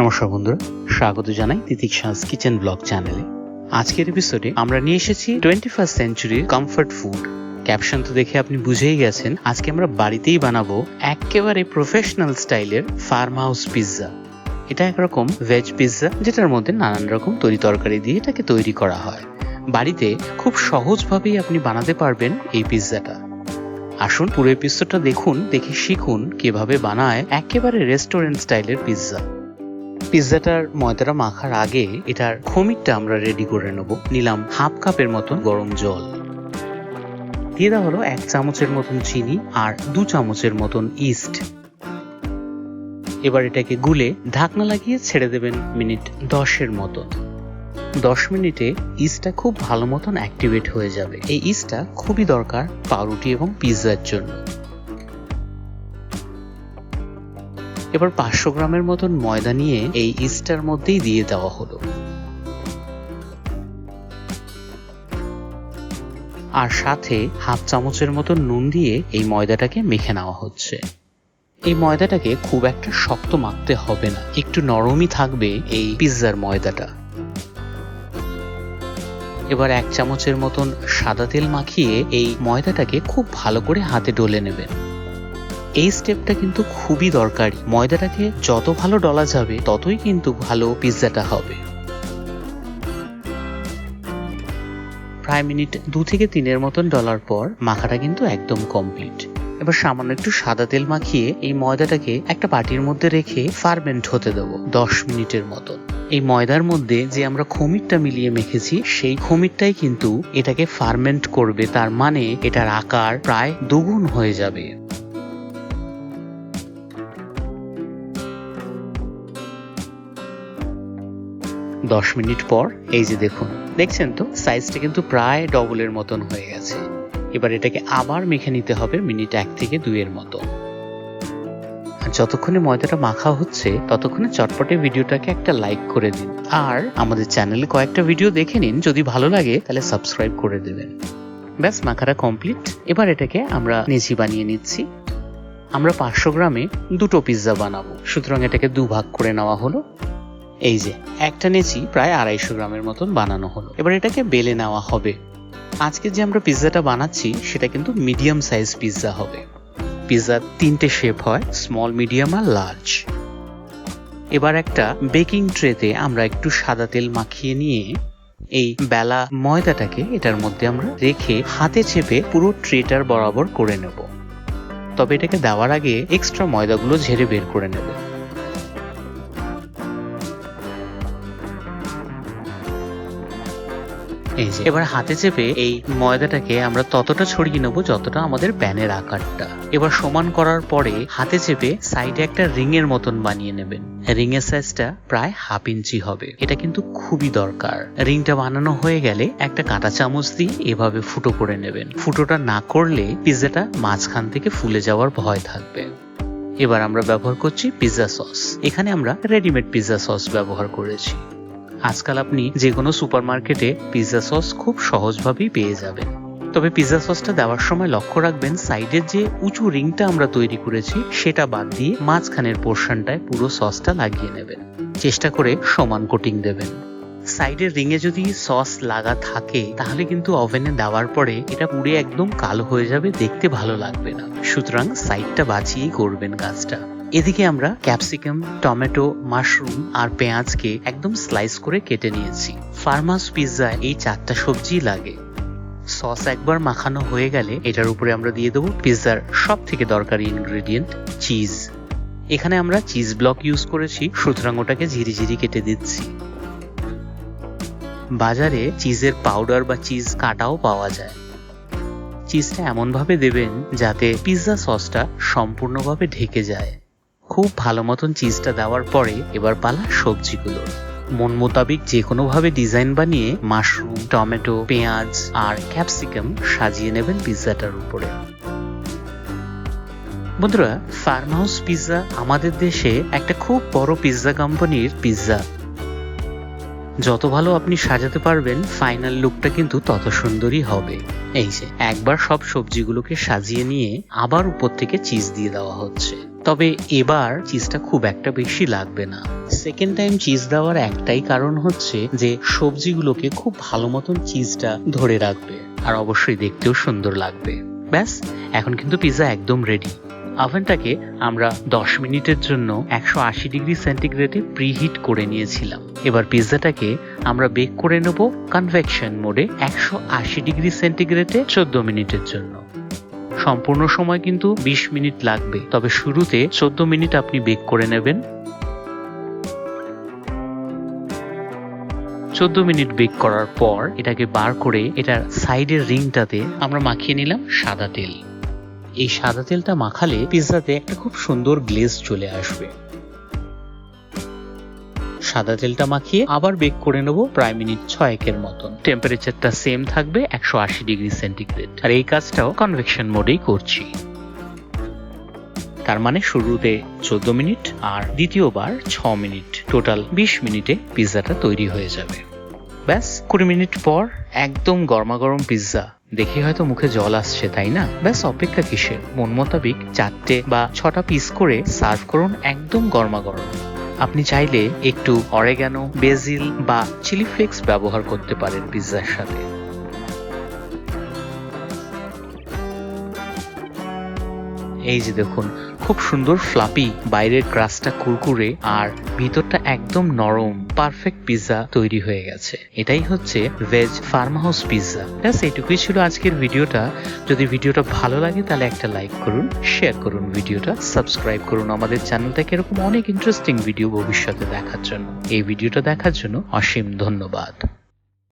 নমস্কার বন্ধুরা, স্বাগত জানাই তিতিক তিতিক্ষাস কিচেন ব্লগ চ্যানেলে আজকের এপিসোডে আমরা নিয়ে এসেছি টোয়েন্টি ফার্স্ট সেঞ্চুরির কমফর্ট ফুড ক্যাপশন তো দেখে আপনি বুঝেই গেছেন, আজকে আমরা বাড়িতেই বানাবো একেবারে প্রফেশনাল স্টাইলের ফার্ম হাউস পিৎজা এটা একরকম ভেজ পিৎজা যেটার মধ্যে নানান রকম তরি তরকারি দিয়ে এটাকে তৈরি করা হয়। বাড়িতে খুব সহজভাবেই আপনি বানাতে পারবেন এই পিৎজাটা আসুন পুরো এপিসোডটা দেখুন, দেখে শিখুন কীভাবে বানায় একেবারে রেস্টুরেন্ট স্টাইলের পিৎজা পিৎজাটার ময়দাটা মাখার আগে এটার খমিরটা আমরা রেডি করে নেব। নিলাম হাফ কাপের মতন গরম জল। দিয়ে দেওয়া হলো এক চামচের মতন চিনি আর দু চামচের মতন ইস্ট এবার এটাকে গুলে ঢাকনা লাগিয়ে ছেড়ে দেবেন মিনিট দশের মতো দশ মিনিটে ইস্টটা খুব ভালো মতন অ্যাক্টিভেট হয়ে যাবে। এই ইস্টটা খুবই দরকার পাউরুটি এবং পিৎজার জন্য। এবার পাঁচশো গ্রামের মতন ময়দা নিয়ে এই ইস্টার মধ্যেই দিয়ে দেওয়া হলো। আর সাথে হাফ চামচের মতো নুন দিয়ে এই ময়দাটাকে মেখে নেওয়া হচ্ছে। এই ময়দাটাকে খুব একটা শক্ত মাখতে হবে না। একটু নরমই থাকবে এই পিৎজার ময়দাটা। এবার এক চামচের মতন সাদা তেল মাখিয়ে এই ময়দাটাকে খুব ভালো করে হাতে ডলে নেবেন। এই স্টেপটা কিন্তু খুবই দরকারি। ময়দাটাকে যত ভালো ডলা যাবে, ততই কিন্তু ভালো পিৎজাটা হবে। প্রায় মিনিট দু থেকে তিনের মতন ডলার পর মাখাটা কিন্তু একদম কমপ্লিট এবার সামান্য একটু সাদা তেল মাখিয়ে এই ময়দাটাকে একটা বাটির মধ্যে রেখে ফার্মেন্ট হতে দেবো দশ মিনিটের মতন। এই ময়দার মধ্যে যে আমরা খমিরটা মিলিয়ে মেখেছি, সেই খমিরটাই কিন্তু এটাকে ফার্মেন্ট করবে। তার মানে এটার আকার প্রায় দুগুণ হয়ে যাবে। দশ মিনিট পর, এই যে দেখুন, দেখছেন তো? সাইজটা কিন্তু প্রায় ডবলের মতন হয়ে গেছে। এবার এটাকে আবার মেখে নিতে হবে মিনিট এক থেকে দুইয়ের মতো। যতক্ষণে ময়দাটা মাখা হচ্ছে, ততক্ষণে চটপটে ভিডিওটাকে একটা লাইক করে দিন। আর আমাদের চ্যানেলে কয়েকটা ভিডিও দেখে নিন, যদি ভালো লাগে, তাহলে সাবস্ক্রাইব করে দেবেন। ব্যাস, মাখাটা কমপ্লিট এবার এটাকে আমরা নেচি বানিয়ে নিচ্ছি। আমরা পাঁচশো গ্রামে দুটো পিৎজা বানাবো। সুতরাং এটাকে দুভাগ করে নেওয়া হলো। এই যে, একটা নেচি প্রায় আড়াইশো গ্রামের মতন বানানো হলো। এবার এটাকে বেলে নেওয়া হবে। আজকে যে আমরা পিৎজাটা বানাচ্ছি, সেটা কিন্তু মিডিয়াম সাইজ পিৎজা হবে। পিৎজার তিনটে শেপ হয় স্মল মিডিয়াম আর লার্জ এবার একটা বেকিং ট্রেতে আমরা একটু সাদা তেল মাখিয়ে নিয়ে এই বেলা ময়দাটাকে এটার মধ্যে আমরা রেখে হাতে চেপে পুরো ট্রেটার বরাবর করে নেব। তবে এটাকে দেওয়ার আগে এক্সট্রা ময়দাগুলো ঝেড়ে বের করে নেব। এই যে, এবার হাতে চেপে এই ময়দাটাকে আমরা ততটা ছড়িয়ে নেব যতটা আমাদের প্যানের আকারটা। এবার সমান করার পরে হাতে চেপে সাইডে একটা রিং এর মতন বানিয়ে নেবেন। রিং এর সাইজটা প্রায় হাফ ইঞ্চি হবে। এটা কিন্তু খুবই দরকার। রিংটা বানানো হয়ে গেলে একটা কাঁটা চামচ দিয়ে এভাবে ফুটো করে নেবেন। ফুটোটা না করলে পিৎজাটা মাঝখান থেকে ফুলে যাওয়ার ভয় থাকবে। এবার আমরা ব্যবহার করছি পিৎজা সস। এখানে আমরা রেডিমেড পিৎজা সস ব্যবহার করেছি। আজকাল আপনি যে কোনো সুপার মার্কেটে পিৎজা সস খুব সহজভাবেই পেয়ে যাবেন। তবে পিৎজা সসটা দেওয়ার সময় লক্ষ্য রাখবেন, সাইডের যে উঁচু রিংটা আমরা তৈরি করেছি, সেটা বাদ দিয়ে মাঝখানের পোর্শনটায় পুরো সসটা লাগিয়ে নেবেন। চেষ্টা করে সমান কোটিং দেবেন। সাইডের রিংয়ে যদি সস লাগা থাকে, তাহলে কিন্তু ওভেনে দেওয়ার পরে এটা পুড়ে একদম কালো হয়ে যাবে, দেখতে ভালো লাগবে না। সুতরাং সাইডটা বাঁচিয়েই করবেন কাজটা। এদিকে আমরা ক্যাপসিকাম, টমেটো, মাশরুম আর পেঁয়াজকে একদম স্লাইস করে কেটে নিয়েছি। ফার্মাস পিৎজায় এই চারটা সবজি লাগে। সস একবার মাখানো হয়ে গেলে এটার উপরে আমরা দিয়ে দেবো পিৎজার সব থেকে দরকারি ইনগ্রেডিয়েন্ট, চিজ। এখানে আমরা চিজ ব্লক ইউজ করেছি, সুতরাং ওটাকে ঝিরিঝিরি কেটে দিচ্ছি। বাজারে চিজের পাউডার বা চিজ কাটাও পাওয়া যায়। চিজটা এমনভাবে দেবেন যাতে পিৎজা সসটা সম্পূর্ণভাবে ঢেকে যায়। খুব ভালো মতন চিজটা দেওয়ার পরে এবার পালা সবজিগুলো। মন মোতাবিক যে কোনোভাবে ডিজাইন বানিয়ে মাশরুম টমেটো পেঁয়াজ আর ক্যাপসিকাম সাজিয়ে নেবেন পিৎজাটার উপরে। বন্ধুরা ফার্ম হাউস পিৎজা আমাদের দেশে একটা খুব বড় পিৎজা কোম্পানির পিৎজা যত ভালো আপনি সাজাতে পারবেন ফাইনাল লুকটা কিন্তু তত সুন্দরই হবে। এই যে, একবার সব সবজিগুলোকে সাজিয়ে নিয়ে আবার উপর থেকে চিজ দিয়ে দেওয়া হচ্ছে। তবে এবার চিজটা খুব একটা বেশি লাগবে না। সেকেন্ড টাইম চিজ দেওয়ার একটাই কারণ হচ্ছে যে, সবজিগুলোকে খুব ভালো মতন চিজটা ধরে রাখবে আর অবশ্যই দেখতেও সুন্দর লাগবে। ব্যাস, এখন কিন্তু পিৎজা একদম রেডি আভেনটাকে আমরা 10 মিনিটের জন্য একশো আশি ডিগ্রি সেন্টিগ্রেডে প্রিহিট করে নিয়েছিলাম। এবার পিৎজাটাকে আমরা বেক করে নেব কনভেকশন মোডে একশো আশি ডিগ্রি সেন্টিগ্রেডে চোদ্দ মিনিটের জন্য। সম্পূর্ণ সময় কিন্তু 20 মিনিট লাগবে। তবে শুরুতে চোদ্দ মিনিট আপনি বেক করে নেবেন। চোদ্দ মিনিট বেক করার পর এটাকে বার করে এটার সাইডের রিংটাতে আমরা মাখিয়ে নিলাম সাদা তেল। এই সাদা তেলটা মাখালে পিৎজাতে একটা খুব সুন্দর গ্লেজ চলে আসবে। সাদা তেলটা মাখিয়ে আবার বেক করে নেব প্রায় মিনিট ছয়েকের মতন। টেম্পারেচারটা সেম থাকবে একশো আশি ডিগ্রি সেন্টিগ্রেড। আর এই কাজটাও কনভেকশন মোডেই করছি। তার মানে শুরুতে চোদ্দ মিনিট আর দ্বিতীয়বার ছ মিনিট। টোটাল বিশ মিনিটে পিৎজাটা তৈরি হয়ে যাবে। ব্যাস, কুড়ি মিনিট পর একদম গরমাগরম পিৎজা। দেখে হয়তো মুখে জল আসছে, তাই না? ব্যাস, অপেক্ষা কিসের? মন মোতাবিক চারটে বা ছটা পিস করে সার্ভ করুন একদম গরমাগরম। আপনি চাইলে একটু অরেগানো বেজিল বা চিলি ফ্লেক্স ব্যবহার করতে পারেন পিৎজার সাথে। এই যে দেখুন, খুব সুন্দর ফ্লাপি বাইরের ক্রাস্টটা কুরকুরে আর ভিতরটা একদম নরম পারফেক্ট পিৎজা তৈরি হয়ে গেছে। এটাই হচ্ছে ভেজ ফার্ম হাউস পিৎজা ব্যাস, এটুকুই ছিল আজকের ভিডিওটা। যদি ভিডিওটা ভালো লাগে, তাহলে একটা লাইক করুন শেয়ার করুন ভিডিওটা সাবস্ক্রাইব করুন আমাদের চ্যানেলটাকে এরকম অনেক ইন্টারেস্টিং ভিডিও ভবিষ্যতে দেখার জন্য। এই ভিডিওটা দেখার জন্য অসীম ধন্যবাদ।